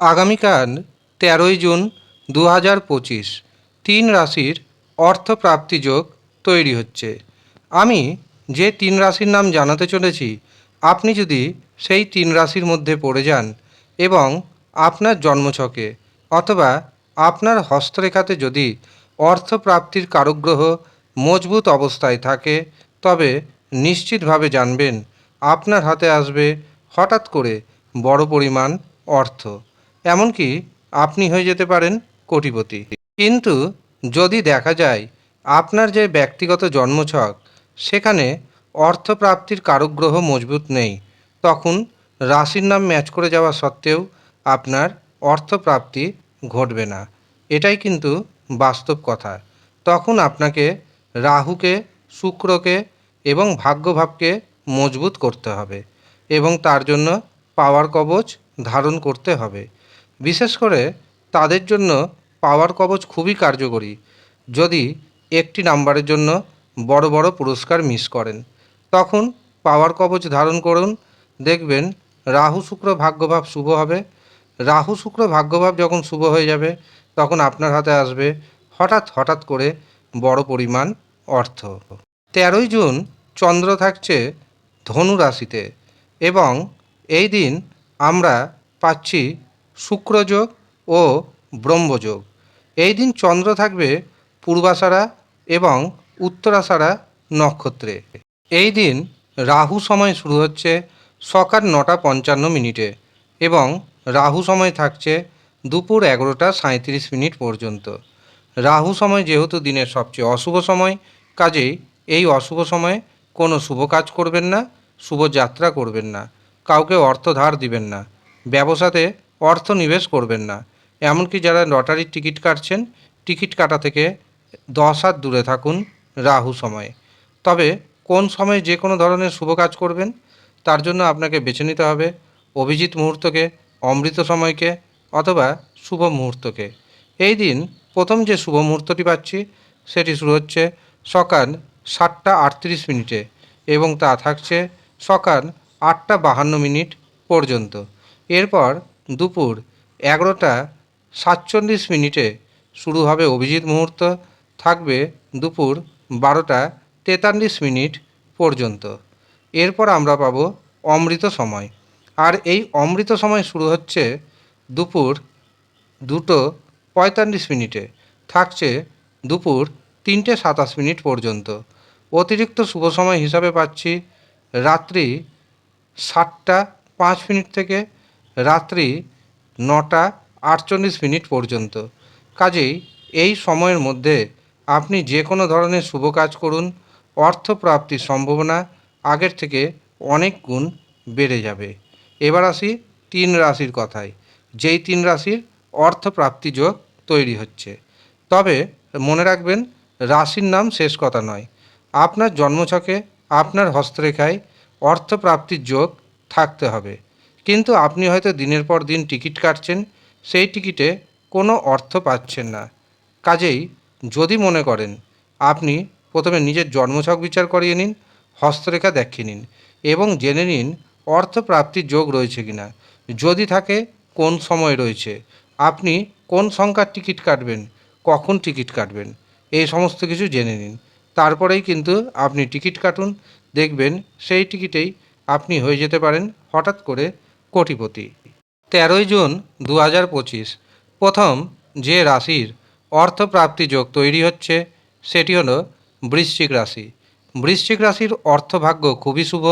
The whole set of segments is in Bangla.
আগামীকাল তেরোই জুন দু হাজার পঁচিশ তিন রাশির অর্থপ্রাপ্তি যোগ তৈরি হচ্ছে। আমি যে তিন রাশির নাম জানাতে চলেছি, আপনি যদি সেই তিন রাশির মধ্যে পড়ে যান এবং আপনার জন্মছকে অথবা আপনার হস্তরেখাতে যদি অর্থপ্রাপ্তির কারুগ্রহ মজবুত অবস্থায় থাকে, তবে নিশ্চিতভাবে জানবেন আপনার হাতে আসবে হঠাৎ করে বড় পরিমাণ অর্থ। এমনকি আপনি হয়ে যেতে পারেন কোটিপতি। কিন্তু যদি দেখা যায় আপনার যে ব্যক্তিগত জন্মছক, সেখানে অর্থপ্রাপ্তির কারুগ্রহ মজবুত নেই, তখন রাশির নাম ম্যাচ করে যাওয়া সত্ত্বেও আপনার অর্থপ্রাপ্তি ঘটবে না। এটাই কিন্তু বাস্তব কথা। তখন আপনাকে রাহুকে, শুক্রকে এবং ভাগ্যভাবকে মজবুত করতে হবে এবং তার জন্য পাওয়ার কবচ ধারণ করতে হবে। বিশেষ করে তাদের জন্য পাওয়ার কবচ খুবই কার্যকরী, যদি একটি নাম্বারের জন্য বড় বড় পুরস্কার মিস করেন। তখন পাওয়ার কবচ ধারণ করুন। দেখবেন রাহু শুক্র ভাগ্যভাব শুভ হবে। রাহু শুক্র ভাগ্যভাব যখন শুভ হয়ে যাবে, তখন আপনার হাতে আসবে হঠাৎ হঠাৎ করে বড় পরিমাণ অর্থ। তেরোই জুন চন্দ্র থাকছে ধনু রাশিতে এবং এই দিন আমরা পাচ্ছি শুক্রযোগ ও ব্রহ্মযোগ। এই দিন চন্দ্র থাকবে পূর্বাষাঢ়া এবং উত্তরাষাঢ়া নক্ষত্রে। এই দিন রাহু সময় শুরু হচ্ছে সকাল নটা পঞ্চান্ন মিনিটে এবং রাহু সময় থাকছে দুপুর এগারোটা সাঁত্রিশ মিনিট পর্যন্ত। রাহু সময় যেহেতু দিনের সবচেয়ে অশুভ সময়, কাজেই এই অশুভ সময়ে কোনো শুভ কাজ করবেন না, শুভ যাত্রা করবেন না, কাউকে অর্থ ধার দিবেন না। ব্যবসাতে অর্থ নিবেশ করবেন না। এমনকি যারা লটারির টিকিট কাটছেন, টিকিট কাটা থেকে দশ হাত দূরে থাকুন রাহু সময়ে। তবে কোন সময়ে যে কোনো ধরনের শুভ কাজ করবেন, তার জন্য আপনাকে বেছে নিতে হবে অভিজিৎ মুহূর্তকে, অমৃত সময়কে অথবা শুভ মুহূর্তকে। এই দিন প্রথম যে শুভ মুহূর্তটি পাচ্ছি, সেটি শুরু হচ্ছে সকাল সাতটা আটত্রিশ মিনিটে এবং তা থাকছে সকাল আটটা বাহান্ন মিনিট পর্যন্ত। এরপর দুপুর এগারোটা সাতচল্লিশ মিনিটে শুরু হবে অভিজিৎ মুহূর্ত, থাকবে দুপুর বারোটা তেতাল্লিশ মিনিট পর্যন্ত। এরপর আমরা পাবো অমৃত সময়। আর এই অমৃত সময় শুরু হচ্ছে দুপুর দুটো পঁয়তাল্লিশ মিনিটে। থাকছে দুপুর তিনটে সাতাশ মিনিট পর্যন্ত। অতিরিক্ত শুভ সময় হিসাবে পাচ্ছি রাত্রি সাতটা পাঁচ মিনিট থেকে রাত্রি নটা আটচল্লিশ মিনিট পর্যন্ত। কাজেই এই সময়ের মধ্যে আপনি যে কোনো ধরনের শুভ কাজ করুন, অর্থপ্রাপ্তির সম্ভাবনা আগের থেকে অনেক গুণ বেড়ে যাবে। এবার আসি তিন রাশির কথায়। যেই তিন রাশির অর্থপ্রাপ্তি যোগ তৈরি হচ্ছে। তবে মনে রাখবেন, রাশির নাম শেষ কথা নয়। আপনার জন্মছকে, আপনার হস্তরেখায় অর্থপ্রাপ্তির যোগ থাকতে হবে। কিন্তু আপনি হয়তো দিনের পর দিন টিকিট কাটছেন, সেই টিকিটে কোনো অর্থ পাচ্ছেন না। কাজেই যদি মনে করেন, আপনি প্রথমে নিজের জন্মছক বিচার করিয়ে নিন, হস্তরেখা দেখিয়ে নিন এবং জেনে নিন অর্থপ্রাপ্তির যোগ রয়েছে কিনা। যদি থাকে, কোন সময় রয়েছে, আপনি কোন সংখ্যার টিকিট কাটবেন, কখন টিকিট কাটবেন, এই সমস্ত কিছু জেনে নিন। তারপরেই কিন্তু আপনি টিকিট কাটুন, দেখবেন সেই টিকিটেই আপনি হয়ে যেতে পারেন, হঠাৎ করে কোটিপতি। তেরোই জুন দু হাজার পঁচিশ, প্রথম যে রাশির অর্থপ্রাপ্তি যোগ তৈরি হচ্ছে, সেটি হলো বৃশ্চিক রাশি। বৃশ্চিক রাশির অর্থভাগ্য খুবই শুভ।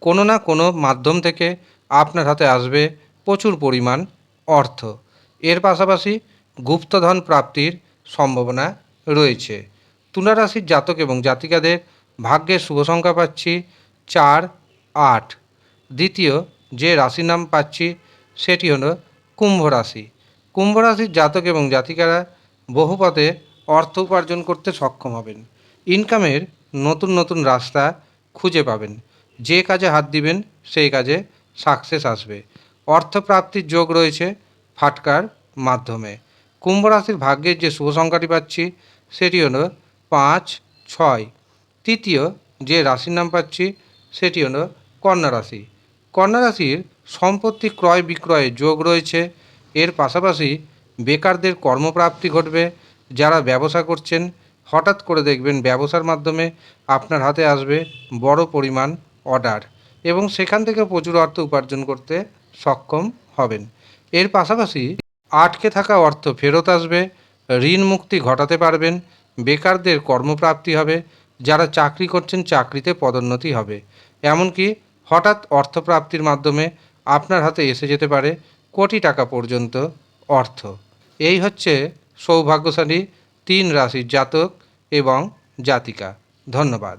কোনো না কোনো মাধ্যম থেকে আপনার হাতে আসবে প্রচুর পরিমাণ অর্থ। এর পাশাপাশি গুপ্তধন প্রাপ্তির সম্ভাবনা রয়েছে। তুলা রাশির জাতক এবং জাতিকাদের ভাগ্যের শুভ সংখ্যা পাচ্ছি চার আট। দ্বিতীয় যে রাশির নাম পাচ্ছি সেটি হলো কুম্ভ রাশি। কুম্ভ রাশির জাতক এবং জাতিকারা বহু পথে অর্থ উপার্জন করতে সক্ষম হবেন। ইনকামের নতুন নতুন রাস্তা খুঁজে পাবেন। যে কাজে হাত দিবেন, সেই কাজে সাকসেস আসবে। অর্থপ্রাপ্তির যোগ রয়েছে ফাটকার মাধ্যমে। কুম্ভ রাশির ভাগ্যের যে শুভ সংখ্যাটি পাচ্ছি, সেটি হলো পাঁচ, ছয়। তৃতীয় যে রাশির নাম পাচ্ছি, সেটি হলো কন্যা রাশি। কন্যা রাশির সম্পত্তি ক্রয় বিক্রয়ে যোগ রয়েছে। এর পাশাপাশি বেকারদের কর্মপ্রাপ্তি ঘটবে। যারা ব্যবসা করছেন, হঠাৎ করে দেখবেন ব্যবসার মাধ্যমে আপনার হাতে আসবে বড় পরিমাণ অর্ডার এবং সেখান থেকে প্রচুর অর্থ উপার্জন করতে সক্ষম হবেন। এর পাশাপাশি আটকে থাকা অর্থ ফেরত আসবে, ঋণ মুক্তি ঘটাতে পারবেন, বেকারদের কর্মপ্রাপ্তি হবে, যারা চাকরি করছেন চাকরিতে পদোন্নতি হবে। এমনকি হঠাৎ অর্থপ্রাপ্তির মাধ্যমে আপনার হাতে এসে যেতে পারে কোটি টাকা পর্যন্ত অর্থ। এই হচ্ছে সৌভাগ্যশালী তিন রাশির জাতক এবং জাতিকা। ধন্যবাদ।